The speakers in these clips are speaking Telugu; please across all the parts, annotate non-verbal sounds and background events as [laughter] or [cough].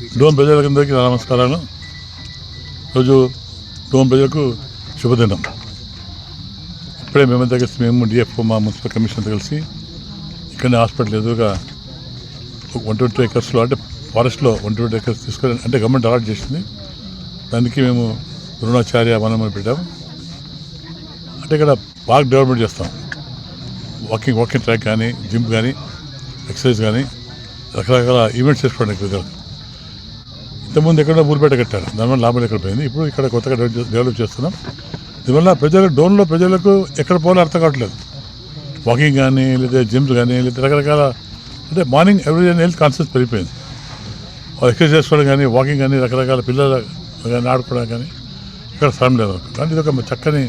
డోమ్ ప్రజలందరికీ నమస్కారాలు. రోజు డోమ్ ప్రజలకు శుభదినం. ఇప్పుడే మేమంతా కలిసి మేము డిఎఫ్ఓ మా మున్సిపల్ కమిషనర్తో కలిసి ఇక్కడనే హాస్పిటల్ ఎదురుగా వన్ ట్వంటీ ఎకర్స్లో అంటే ఫారెస్ట్లో వన్ ట్వంటీ ఎకర్స్ తీసుకొని అంటే గవర్నమెంట్ అలాట్ చేసింది. దానికి మేము ద్రోణాచార్య వనమని పెట్టాము అంటే ఇక్కడ బాగా డెవలప్మెంట్ చేస్తాం. వాకింగ్ వాకింగ్ ట్రాక్ కానీ జిమ్ కానీ ఎక్సర్సైజ్ కానీ రకరకాల ఈవెంట్స్ చేసుకోవడానికి ఇంతకుముందు ఎక్కడ ఊరిపేట కట్టారు. దానివల్ల లాభం ఎక్కడ పోయింది? ఇప్పుడు ఇక్కడ కొత్తగా డెవలప్ చేస్తున్నాం. దీనివల్ల ప్రజలు డోన్లో ప్రజలకు ఎక్కడ పోవాలో అర్థం కావట్లేదు. వాకింగ్ కానీ లేదా జిమ్స్ కానీ లేదా రకరకాల అంటే మార్నింగ్ ఎవ్రీ హెల్త్ కాన్షియస్ పెరిగిపోయింది. వాళ్ళు ఎక్సర్సైజ్ చేసుకోవడం కానీ వాకింగ్ కానీ రకరకాల పిల్లలు కానీ ఆడుకోవడం కానీ ఇక్కడ స్థలం లేదు కానీ ఇది ఒక చక్కని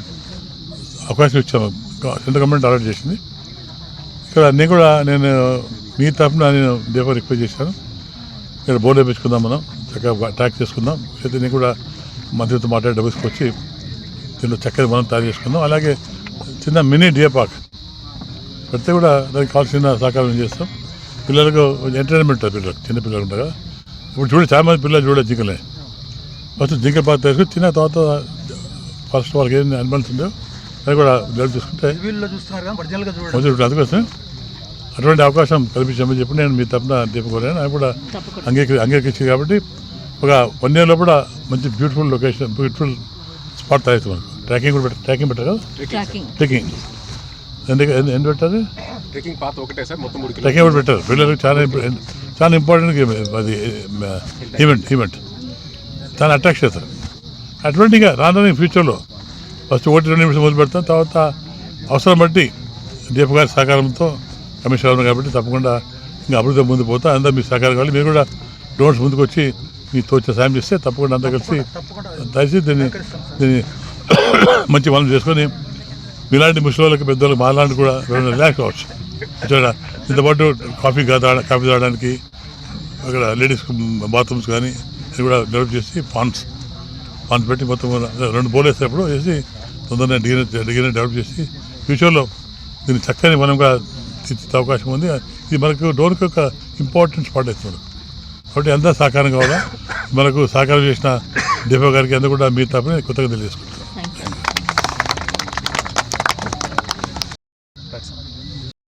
అవకాశం ఇచ్చాము. సెంట్రల్ గవర్నమెంట్ అలర్ట్ చేసింది. ఇక్కడ నేను కూడా నేను మీ తరఫున నేను దేవ రిక్వెస్ట్ చేశాను. ఇక్కడ బోర్డు వేపించుకుందాం మనం. చక్కగా ట్యాక్ చేసుకుందాం. అయితే నేను కూడా మంత్రితో మాట్లాడి డబ్బుకి వచ్చి దీంట్లో చక్కగా మనం తయారు చేసుకుందాం. అలాగే చిన్న మినీ డియర్ పార్క్. పెడితే కూడా దానికి కావాల్సిన సహకారం చేస్తాం. పిల్లలకు ఎంటర్టైన్మెంట్ పిల్లలకు చిన్న పిల్లలు ఉంటారు కదా. ఇప్పుడు చూడ చాలా మంది పిల్లలు చూడ జింకలే. ఫస్ట్ జింక పార్క్ తీసుకుని చిన్న తర్వాత ఫస్ట్ వాళ్ళకి ఏం అనిమల్స్ ఉందో అది కూడా డెవలప్ చేసుకుంటే అందుకోసం అటువంటి అవకాశం కల్పించామని చెప్పి నేను మీ తరఫున దీపకోరాను ఆయన కూడా అంగీకరి అంగీకరించింది కాబట్టి ఒక వన్ ఇయర్లో కూడా మంచి బ్యూటిఫుల్ లొకేషన్ బ్యూటిఫుల్ స్పాట్ తయారు మనకు. ట్రాకింగ్ కూడా పెట్టారు ట్రాకింగ్ పెట్టారు కదా? ట్రెక్కింగ్ ఎందుకు ఎందు- ఎందుకు పెట్టారు? ట్రెక్కింగ్ పాత్ ఒకటే సార్ మొత్తం మూడు ట్రెక్కింగ్ కూడా పెట్టారు. పిల్లలకు చాలా చాలా ఇంపార్టెంట్ అది ఈవెంట్ ఈవెంట్ చాలా అట్రాక్ట్ చేస్తారు అటువంటిగా రానున్న ఫ్యూచర్లో ఫస్ట్ ఒకటి రెండు నిమిషం మొదలు పెడతాం తర్వాత అవసరం బట్టి దీప గారి సహకారంతో ఉన్నారు కాబట్టి తప్పకుండా ఇంకా అభివృద్ధి ముందు పోతా. అందరూ మీ సహకారం కావాలి. మీరు కూడా డ్రోన్స్ ముందుకు వచ్చి మీ తోచిన సాయం చేస్తే తప్పకుండా అంతా కలిసి దయచేసి దీన్ని దీన్ని [coughs] మంచి మనం చేసుకొని మీలాంటి ముసలిళ్ళకి పెద్దవాళ్ళకి మాలాంటి కూడా రిలాక్స్ అవ్వచ్చు ఇంతపాటు కాఫీ తాగ కాఫీ తాగడానికి అక్కడ లేడీస్ బాత్రూమ్స్ కానీ అది కూడా డెవలప్ చేసి పాన్స్ ఫాన్స్ పెట్టి మొత్తం రెండు బోల్ వేసేటప్పుడు వేసి తొందరగా డిగ్రీ డిగ్రీని డెవలప్ చేసి ఫ్యూచర్లో దీన్ని చక్కని కూడా తీర్చితే అవకాశం ఉంది. ఇది మనకు డోన్కి ఒక ఇంపార్టెంట్ స్పాట్ అవుతుంది కాబట్టి అంతా సహకారం కావాలా? మనకు సహకారం చేసిన డిపో గారికి అందరూ కూడా మీ తప్పని కొత్తగా తెలియజేసుకుంటాను